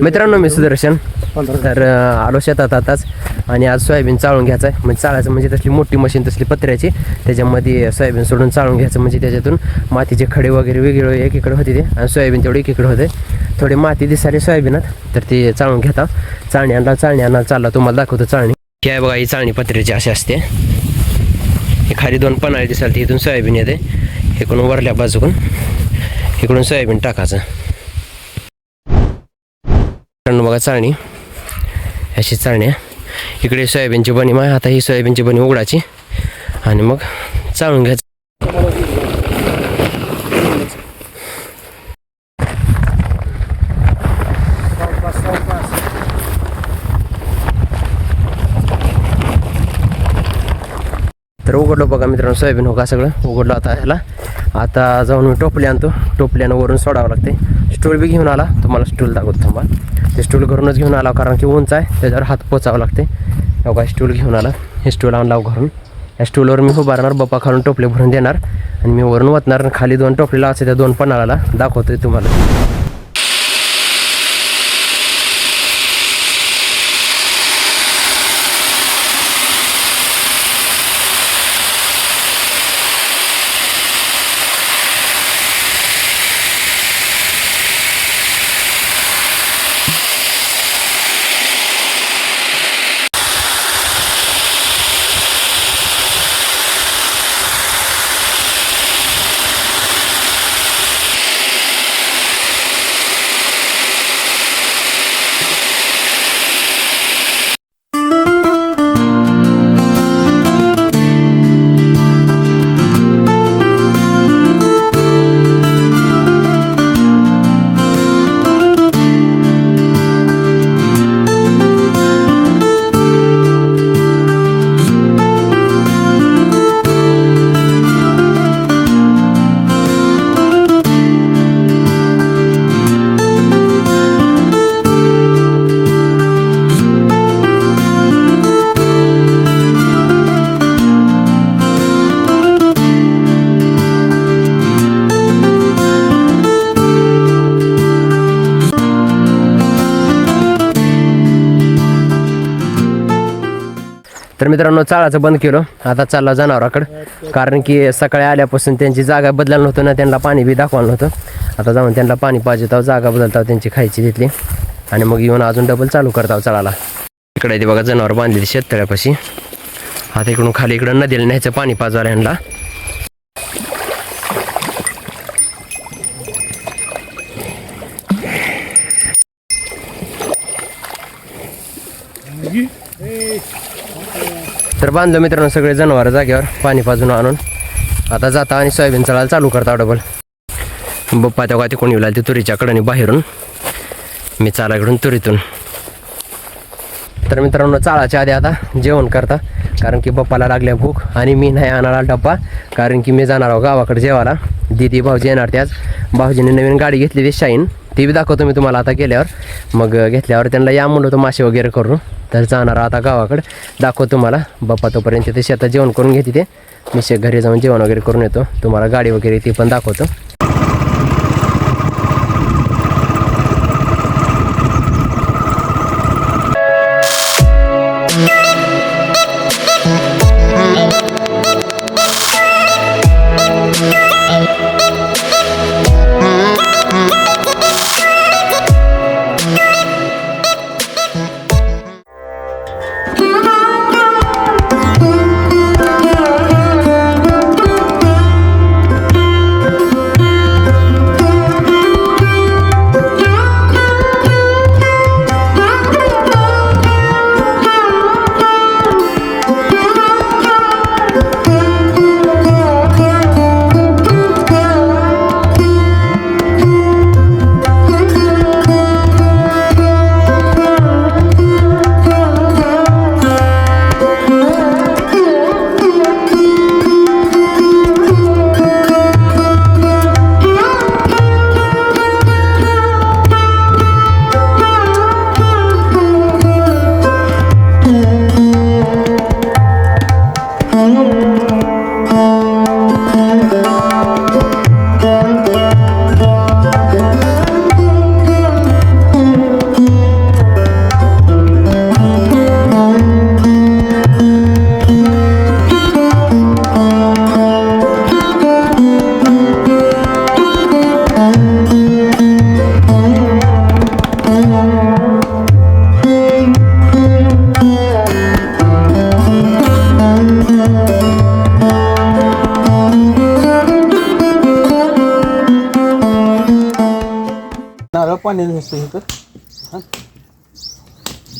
मित्रांनो मी सुदर्शन. तर आलो शेतात आताच. आणि आज सोयाबीन चाळून घ्यायचं आहे म्हणजे चाळायचं म्हणजे तसली मोठी मशीन तसली पत्र्याची. त्याच्यामध्ये सोयाबीन सोडून चाळून घ्यायचं म्हणजे त्याच्यातून मातीचे खडे वगैरे वेगळे एकीकडे होते ते. आणि सोयाबीन तेवढे एकीकडे होते. थोडे माती दिसाले सोयाबीनात. तर ते चाळून घेता. चाळणी आणला चाळणी आणला चालला. तुम्हाला दाखवतो चाळणी. ही आहे बघा ही चाळणी पत्र्याची अशी असते. हे खाली दोन पन्हाळे दिसाल इथून सोयाबीन येते. इकडून वरल्या बाजूकडून इकडून सोयाबीन टाकायचं. मित्रांनो बघा चाळणी. अशी चाळणी आहे. इकडे सोयाबीनची बनी माय आता ही सोयाबीनची बनी उघडायची. आणि मग चाळून घ्यायचं. तर उघडलो बघा मित्रांनो सोयाबीन हो का सगळं? उघडलं आता ह्याला. आता जाऊन मी टोपली आणतो. टोपल्यानं वरून सोडावं लागते. स्टूल बी घेऊन आला. तुम्हाला स्टूल दाखवतो थांबा. ते स्टूल घरूनच घेऊन आला कारण की उंच आहे त्याच्यावर हात पोचावं लागते. एवढा स्टूल घेऊन आला. हे स्टूल आणला घरून. या स्टूलवर मी उभारणार बप्पा खालून टोपले भरून देणार. आणि मी वरून वतणार आणि खाली दोन टोपले लावायचे त्या दोन पन्हाळाला दाखवतोय तुम्हाला. तर मित्रांनो चाळाचं बंद केलं. आता चालला जनावराकडं. कारण की सकाळी आल्यापासून त्यांची जागा बदलायला नव्हतं ना त्यांना पाणी बी दाखवायला नव्हतं. आता जाऊन त्यांना पाणी पाहिजे तर जागा बदलता त्यांची खायची तिथली. आणि मग येऊन अजून डबल चालू करताव चळाला. इकडे ते बघा जनावर बांधलेली शेततळ्यापाशी. आता इकडून खाली इकडं नदीला न्यायचं पाणी पाजवायला यांना तर बांधलं मित्रांनो सगळे जनावर जागेवर पाणी पाजून आणून. आता जाता आणि सोयाबीन चढायला चालू करता डबल. बप्पा तेव्हा ते कोणी येऊ लागले तुरीच्याकडंनी बाहेरून. मी चाला इकडून तुरीतून. तर मित्रांनो चाळाच्या आधी आता जेवण करता. कारण की बप्पाला लागल्या भूक आणि मी नाही आणाला डब्बा. कारण की मी जाणार आहो गावाकडे जेवायला. दीदी भाऊजी येणार त्याच भाऊजीने नवीन गाडी घेतली ती शाईन. ती बी दाखवतो मी तुम्हाला आता गेल्यावर मग घेतल्यावर त्यांना या म्हणलं होतं मासे वगैरे करून. तर जाणार आता गावाकडं. दाखवतो तुम्हाला. बाप्पा तोपर्यंत ते शेतात जेवण करून घेते ते. मी घरी जाऊन जेवण वगैरे करून येतो. तुम्हाला गाडी वगैरे ती पण दाखवतो.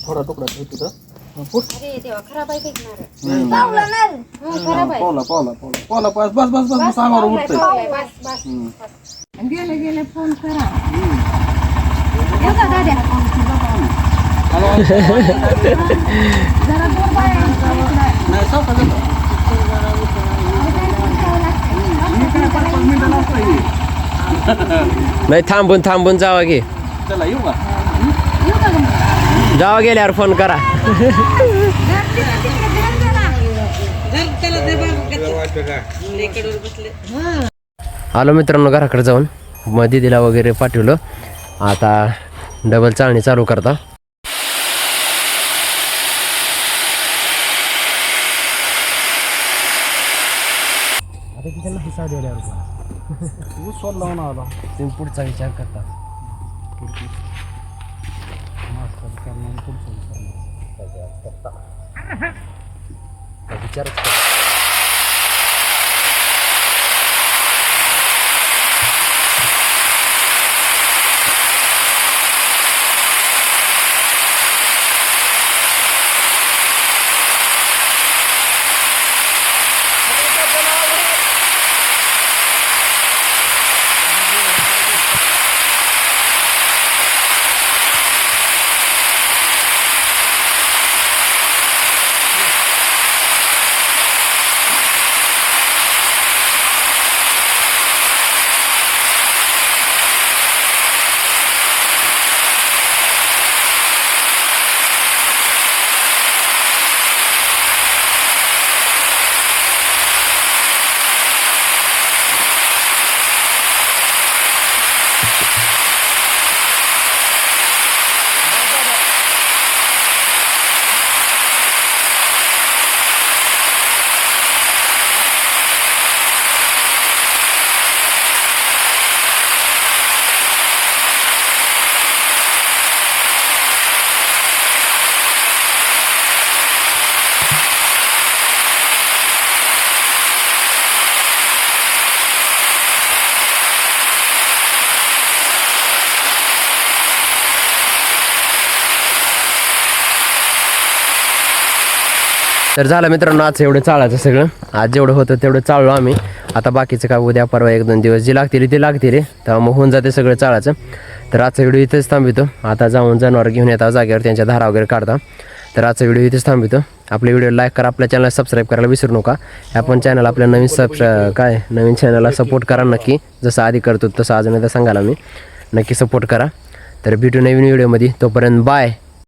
थोडा तुकडा ठेव तिथं. हं, फुट अरे देवा खराब आहे फेकणार पावला ना खराब आहे. पावला पावला पावला. पावला बस बस बस बस बस अंगावर उठतंय पावलाय बस बस हं. गेले गेले फोन करा. येऊ का दाद्या जरा दूर बाहेर नाही सावकाश येतो. मी काय पाच पाच मिनिटं लावतोय हे. नाही थांबून थांबून जावा की. चला येऊ का? जावा गेल्यावर फोन करा. आलो मित्रांनो घराकडे जाऊन. मग दिदीला वगैरे पाठवलं. आता डबल चाळणी चालू करता. ऊस सोड लावून आला तुम्ही पुढचा विचार करता. विचारच तर झालं मित्रांनो आज एवढं चाळायचं सगळं. आज जेवढं होतं तेवढं चाळलो आम्ही. आता बाकीचं काय उद्या परवा एक दोन दिवस जी लागतील ते लागतील तेव्हा मग होऊन जाते सगळं चाळायचं तर आजचा व्हिडिओ इथेच थांबितो. आता जाऊन जनावर घेऊन येतात जागेवर त्यांच्या धारा वगैरे काढता तर आजचा व्हिडिओ इथेच थांबितो. आपल्या व्हिडिओ लाईक करा आपल्या चॅनल सबस्क्राईब करायला विसरू नका. आपण चॅनल आपल्या नवीन सबस्क्रा काय नवीन चॅनलला सपोर्ट करा नक्की. जसं आधी करतो तसं अजून एकदा सांगायला मी. नक्की सपोर्ट करा. तर भेटू नवीन व्हिडिओमध्ये. तोपर्यंत बाय.